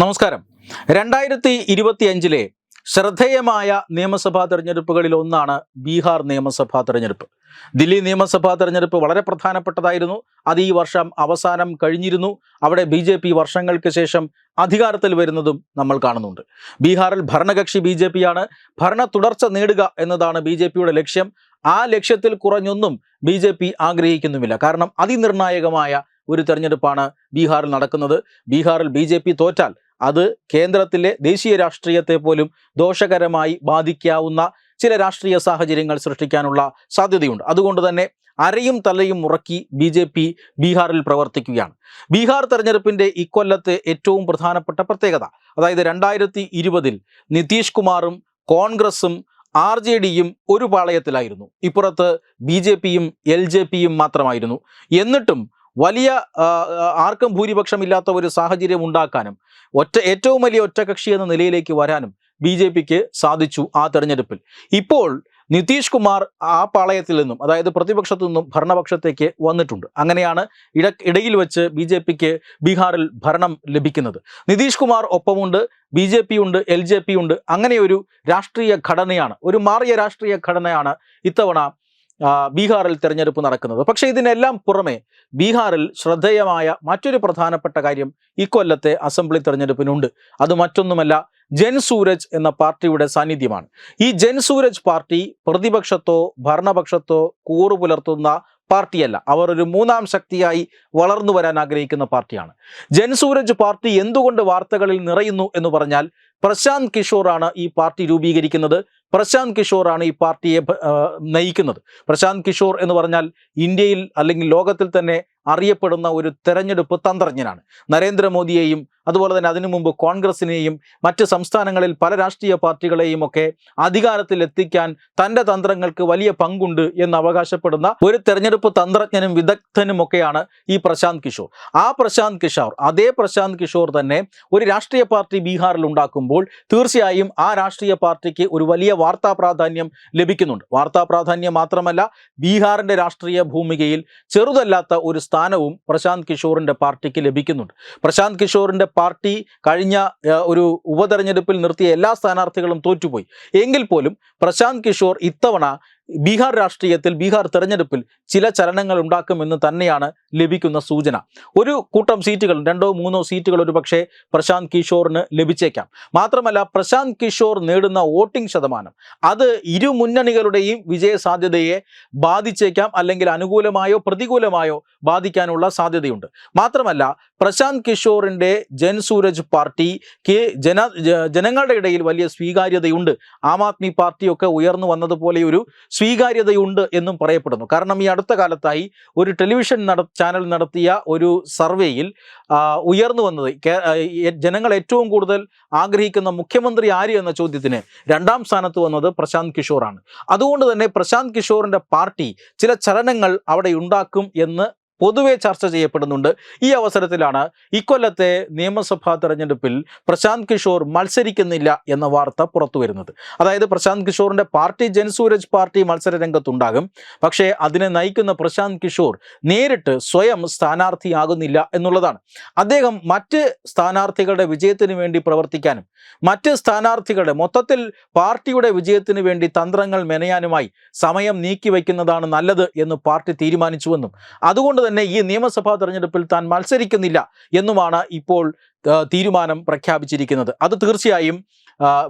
നമസ്കാരം. രണ്ടായിരത്തി ഇരുപത്തി അഞ്ചിലെ ശ്രദ്ധേയമായ നിയമസഭാ തെരഞ്ഞെടുപ്പുകളിൽ ഒന്നാണ് ബീഹാർ നിയമസഭാ തെരഞ്ഞെടുപ്പ്. ദില്ലി നിയമസഭാ തെരഞ്ഞെടുപ്പ് വളരെ പ്രധാനപ്പെട്ടതായിരുന്നു. അത് ഈ വർഷം അവസാനം കഴിഞ്ഞിരുന്നു. അവിടെ ബി ജെ പി വർഷങ്ങൾക്ക് ശേഷം അധികാരത്തിൽ വരുന്നതും നമ്മൾ കാണുന്നുണ്ട്. ബീഹാറിൽ ഭരണകക്ഷി ബി ജെ പിയാണ്. ഭരണ തുടർച്ച നേടുക എന്നതാണ് ബി ജെ പിയുടെ ലക്ഷ്യം. ആ ലക്ഷ്യത്തിൽ കുറഞ്ഞൊന്നും ബി ജെ പി ആഗ്രഹിക്കുന്നുമില്ല. കാരണം അതിനിർണായകമായ ഒരു തെരഞ്ഞെടുപ്പാണ് ബീഹാറിൽ നടക്കുന്നത്. ബീഹാറിൽ ബി ജെ പി തോറ്റാൽ അത് കേന്ദ്രത്തിലെ ദേശീയ രാഷ്ട്രീയത്തെ പോലും ദോഷകരമായി ബാധിക്കാവുന്ന ചില രാഷ്ട്രീയ സാഹചര്യങ്ങൾ സൃഷ്ടിക്കാനുള്ള സാധ്യതയുണ്ട്. അതുകൊണ്ട് തന്നെ അരയും തലയും മുറക്കി ബി ജെ പി ബീഹാറിൽ പ്രവർത്തിക്കുകയാണ്. ബീഹാർ തെരഞ്ഞെടുപ്പിന്റെ ഇക്കൊല്ലത്തെ ഏറ്റവും പ്രധാനപ്പെട്ട പ്രത്യേകത അതായത് രണ്ടായിരത്തി ഇരുപതിൽ നിതീഷ് കുമാറും കോൺഗ്രസും ആർ ജെ ഡിയും ഒരു പാളയത്തിലായിരുന്നു. ഇപ്പുറത്ത് ബി ജെ പിയും എൽ ജെ പിയും മാത്രമായിരുന്നു. എന്നിട്ടും വലിയ ആർക്കും ഭൂരിപക്ഷം ആർക്കും ഭൂരിപക്ഷമില്ലാത്ത ഒരു സാഹചര്യം ഉണ്ടാക്കാനും ഒറ്റ ഏറ്റവും വലിയ ഒറ്റകക്ഷി എന്ന നിലയിലേക്ക് വരാനും ബി ജെ പിക്ക് സാധിച്ചു ആ തെരഞ്ഞെടുപ്പിൽ. ഇപ്പോൾ നിതീഷ് കുമാർ ആ പാളയത്തിൽ നിന്നും അതായത് പ്രതിപക്ഷത്തു നിന്നും ഭരണപക്ഷത്തേക്ക് വന്നിട്ടുണ്ട്. അങ്ങനെയാണ് ഇട ഇടയിൽ വെച്ച് ബി ജെ പിക്ക് ബീഹാറിൽ ഭരണം ലഭിക്കുന്നത്. നിതീഷ് കുമാർ ഒപ്പമുണ്ട് ബി ജെ പി ഉണ്ട് എൽ ജെ പി ഉണ്ട് അങ്ങനെ ഒരു രാഷ്ട്രീയ ഘടനയാണ് ഒരു മാറിയ രാഷ്ട്രീയ ഘടനയാണ് ഇത്തവണ ബീഹാറിൽ തിരഞ്ഞെടുപ്പ് നടക്കുന്നത്. പക്ഷേ ഇതിനെല്ലാം പുറമെ ബീഹാറിൽ ശ്രദ്ധേയമായ മറ്റൊരു പ്രധാനപ്പെട്ട കാര്യം ഇക്കൊല്ലത്തെ അസംബ്ലി തെരഞ്ഞെടുപ്പിനുണ്ട്. അത് മറ്റൊന്നുമല്ല ജൻ സൂരജ് എന്ന പാർട്ടിയുടെ സാന്നിധ്യമാണ്. ഈ ജൻ സൂരജ് പാർട്ടി പ്രതിപക്ഷത്തോ ഭരണപക്ഷത്തോ കൂറു പുലർത്തുന്ന പാർട്ടിയല്ല. അവർ ഒരു മൂന്നാം ശക്തിയായി വളർന്നു വരാൻ ആഗ്രഹിക്കുന്ന പാർട്ടിയാണ്. ജൻസൂരജ് പാർട്ടി എന്തുകൊണ്ട് വാർത്തകളിൽ നിറയുന്നു എന്ന് പറഞ്ഞാൽ പ്രശാന്ത് കിഷോറാണ് ഈ പാർട്ടി രൂപീകരിക്കുന്നത്. പ്രശാന്ത് കിഷോറാണ് ഈ പാർട്ടിയെ നയിക്കുന്നത്. പ്രശാന്ത് കിഷോർ എന്ന് പറഞ്ഞാൽ ഇന്ത്യയിൽ അല്ലെങ്കിൽ ലോകത്തിൽ തന്നെ അറിയപ്പെടുന്ന ഒരു തെരഞ്ഞെടുപ്പ് തന്ത്രജ്ഞനാണ്. നരേന്ദ്രമോദിയെയും അതുപോലെ തന്നെ അതിനു മുമ്പ് കോൺഗ്രസിനെയും മറ്റ് സംസ്ഥാനങ്ങളിൽ പല രാഷ്ട്രീയ പാർട്ടികളെയും ഒക്കെ അധികാരത്തിൽ എത്തിക്കാൻ തന്റെ തന്ത്രങ്ങൾക്ക് വലിയ പങ്കുണ്ട് എന്ന് അവകാശപ്പെടുന്ന ഒരു തെരഞ്ഞെടുപ്പ് തന്ത്രജ്ഞനും വിദഗ്ധനും ഒക്കെയാണ് ഈ പ്രശാന്ത് കിഷോർ. ആ പ്രശാന്ത് കിഷോർ അതേ പ്രശാന്ത് കിഷോർ തന്നെ ഒരു രാഷ്ട്രീയ പാർട്ടി ബീഹാറിൽ ഉണ്ടാക്കുമ്പോൾ തീർച്ചയായും ആ രാഷ്ട്രീയ പാർട്ടിക്ക് ഒരു വലിയ വാർത്താ പ്രാധാന്യം ലഭിക്കുന്നുണ്ട്. വാർത്താ പ്രാധാന്യം മാത്രമല്ല ബീഹാറിന്റെ രാഷ്ട്രീയ ഭൂമികയിൽ ചെറുതല്ലാത്ത ഒരു സ്ഥാനവും പ്രശാന്ത് കിഷോറിന്റെ പാർട്ടിക്ക് ലഭിക്കുന്നുണ്ട്. പ്രശാന്ത് കിഷോറിന്റെ പാർട്ടി കഴിഞ്ഞ ഒരു ഉപതെരഞ്ഞെടുപ്പിൽ നിർത്തിയ എല്ലാ സ്ഥാനാർത്ഥികളും തോറ്റുപോയി. എങ്കിൽ പോലും പ്രശാന്ത് കിഷോർ ഇത്തവണ ബീഹാർ രാഷ്ട്രീയത്തിൽ ബീഹാർ തെരഞ്ഞെടുപ്പിൽ ചില ചലനങ്ങൾ ഉണ്ടാക്കുമെന്ന് തന്നെയാണ് ലഭിക്കുന്ന സൂചന. ഒരു കൂട്ടം സീറ്റുകൾ രണ്ടോ മൂന്നോ സീറ്റുകൾ ഒരു പക്ഷേ പ്രശാന്ത് കിഷോറിന് ലഭിച്ചേക്കാം. മാത്രമല്ല പ്രശാന്ത് കിഷോർ നേടുന്ന വോട്ടിംഗ് ശതമാനം അത് ഇരു മുന്നണികളുടെയും വിജയ സാധ്യതയെ ബാധിച്ചേക്കാം അല്ലെങ്കിൽ അനുകൂലമായോ പ്രതികൂലമായോ ബാധിക്കാനുള്ള സാധ്യതയുണ്ട്. മാത്രമല്ല പ്രശാന്ത് കിഷോറിന്റെ ജൻസൂരജ് പാർട്ടി കെ ജന ജനങ്ങളുടെ ഇടയിൽ വലിയ സ്വീകാര്യതയുണ്ട്. ആം ആദ്മി പാർട്ടിയൊക്കെ ഉയർന്നു വന്നതുപോലെ ഒരു സ്വീകാര്യതയുണ്ട് എന്നും പറയപ്പെടുന്നു. കാരണം ഈ അടുത്ത കാലത്തായി ഒരു ടെലിവിഷൻ ചാനൽ നടത്തിയ ഒരു സർവേയിൽ ഉയർന്നു വന്നത് ജനങ്ങൾ ഏറ്റവും കൂടുതൽ ആഗ്രഹിക്കുന്ന മുഖ്യമന്ത്രി ആര് എന്ന ചോദ്യത്തിന് രണ്ടാം സ്ഥാനത്ത് വന്നത് പ്രശാന്ത് കിഷോറാണ്. അതുകൊണ്ട് തന്നെ പ്രശാന്ത് കിഷോറിന്റെ പാർട്ടി ചില ചലനങ്ങൾ അവിടെ ഉണ്ടാക്കും എന്ന് പൊതുവെ ചർച്ച ചെയ്യപ്പെടുന്നുണ്ട്. ഈ അവസരത്തിലാണ് ഇക്കൊല്ലത്തെ നിയമസഭാ തെരഞ്ഞെടുപ്പിൽ പ്രശാന്ത് കിഷോർ മത്സരിക്കുന്നില്ല എന്ന വാർത്ത പുറത്തു വരുന്നത്. അതായത് പ്രശാന്ത് കിഷോറിന്റെ പാർട്ടി ജൻസൂരജ് പാർട്ടി മത്സര രംഗത്തുണ്ടാകും പക്ഷേ അതിനെ നയിക്കുന്ന പ്രശാന്ത് കിഷോർ നേരിട്ട് സ്വയം സ്ഥാനാർത്ഥിയാകുന്നില്ല എന്നുള്ളതാണ്. അദ്ദേഹം മറ്റ് സ്ഥാനാർത്ഥികളുടെ വിജയത്തിന് വേണ്ടി പ്രവർത്തിക്കാനും മറ്റ് സ്ഥാനാർത്ഥികളുടെ മൊത്തത്തിൽ പാർട്ടിയുടെ വിജയത്തിന് വേണ്ടി തന്ത്രങ്ങൾ മെനയാനുമായി സമയം നീക്കിവെക്കുന്നതാണ് നല്ലത് എന്ന് പാർട്ടി തീരുമാനിച്ചുവെന്നും അതുകൊണ്ട് തന്നെ ഈ നിയമസഭാ തെരഞ്ഞെടുപ്പിൽ താൻ മത്സരിക്കുന്നില്ല എന്നുമാണ് ഇപ്പോൾ തീരുമാനം പ്രഖ്യാപിച്ചിരിക്കുന്നത്. അത് തീർച്ചയായും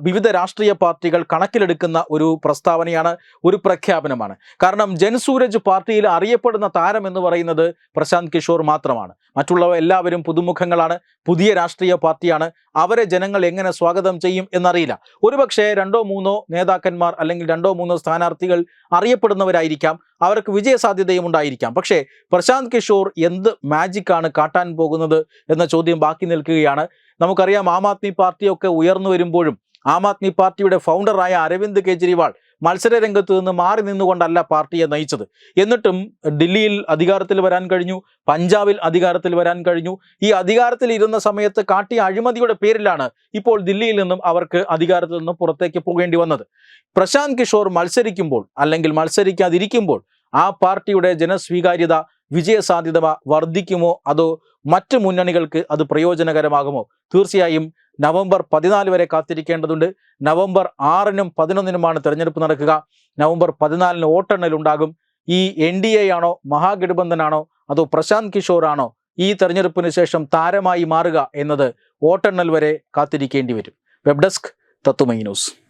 വിവിധ രാഷ്ട്രീയ പാർട്ടികൾ കണക്കിലെടുക്കുന്ന ഒരു പ്രസ്താവനയാണ് ഒരു പ്രഖ്യാപനമാണ്. കാരണം ജൻസൂരജ് പാർട്ടിയിൽ അറിയപ്പെടുന്ന താരം എന്ന് പറയുന്നത് പ്രശാന്ത് കിഷോർ മാത്രമാണ്. മറ്റുള്ളവ എല്ലാവരും പുതുമുഖങ്ങളാണ് പുതിയ രാഷ്ട്രീയ പാർട്ടിയാണ്. അവരെ ജനങ്ങൾ എങ്ങനെ സ്വാഗതം ചെയ്യും എന്നറിയില്ല. ഒരുപക്ഷെ രണ്ടോ മൂന്നോ നേതാക്കന്മാർ അല്ലെങ്കിൽ രണ്ടോ മൂന്നോ സ്ഥാനാർത്ഥികൾ അറിയപ്പെടുന്നവരായിരിക്കാം. അവർക്ക് വിജയ സാധ്യതയും ഉണ്ടായിരിക്കാം. പക്ഷേ പ്രശാന്ത് കിഷോർ എന്ത് മാജിക്കാണ് കാട്ടാൻ പോകുന്നത് എന്ന ചോദ്യം ബാക്കി നിൽക്കുകയാണ്. നമുക്കറിയാം ആം ആദ്മി പാർട്ടിയൊക്കെ ഉയർന്നു വരുമ്പോഴും ആം ആദ്മി പാർട്ടിയുടെ ഫൗണ്ടറായ അരവിന്ദ് കെജ്രിവാൾ മത്സര രംഗത്ത് നിന്ന് മാറി നിന്നുകൊണ്ടല്ല പാർട്ടിയെ നയിച്ചത്. എന്നിട്ടും ഡൽഹിയിൽ അധികാരത്തിൽ വരാൻ കഴിഞ്ഞു പഞ്ചാബിൽ അധികാരത്തിൽ വരാൻ കഴിഞ്ഞു. ഈ അധികാരത്തിൽ ഇരുന്ന സമയത്ത് കാട്ടിയ അഴിമതിയുടെ പേരിലാണ് ഇപ്പോൾ ദില്ലിയിൽ നിന്നും അവർക്ക് അധികാരത്തിൽ നിന്നും പുറത്തേക്ക് പോകേണ്ടി വന്നത്. പ്രശാന്ത് കിഷോർ മത്സരിക്കുമ്പോൾ അല്ലെങ്കിൽ മത്സരിക്കാതിരിക്കുമ്പോൾ ആ പാർട്ടിയുടെ ജനസ്വീകാര്യത വിജയസാധ്യത വർദ്ധിക്കുമോ? അതോ മറ്റ് മുന്നണികൾക്ക് അത് പ്രയോജനകരമാകുമോ? തീർച്ചയായും നവംബർ പതിനാല് വരെ കാത്തിരിക്കേണ്ടതുണ്ട്. നവംബർ ആറിനും പതിനൊന്നിനുമാണ് തെരഞ്ഞെടുപ്പ് നടക്കുക. നവംബർ പതിനാലിന് വോട്ടെണ്ണൽ ഉണ്ടാകും. ഈ എൻ ഡി എ ആണോ മഹാഗഠബന്ധനാണോ അതോ പ്രശാന്ത് കിഷോർ ആണോ ഈ തെരഞ്ഞെടുപ്പിന് ശേഷം താരമായി മാറുക എന്നത് വോട്ടെണ്ണൽ വരെ കാത്തിരിക്കേണ്ടി വരും. വെബ് ഡെസ്ക് തത്തുമൈ ന്യൂസ്.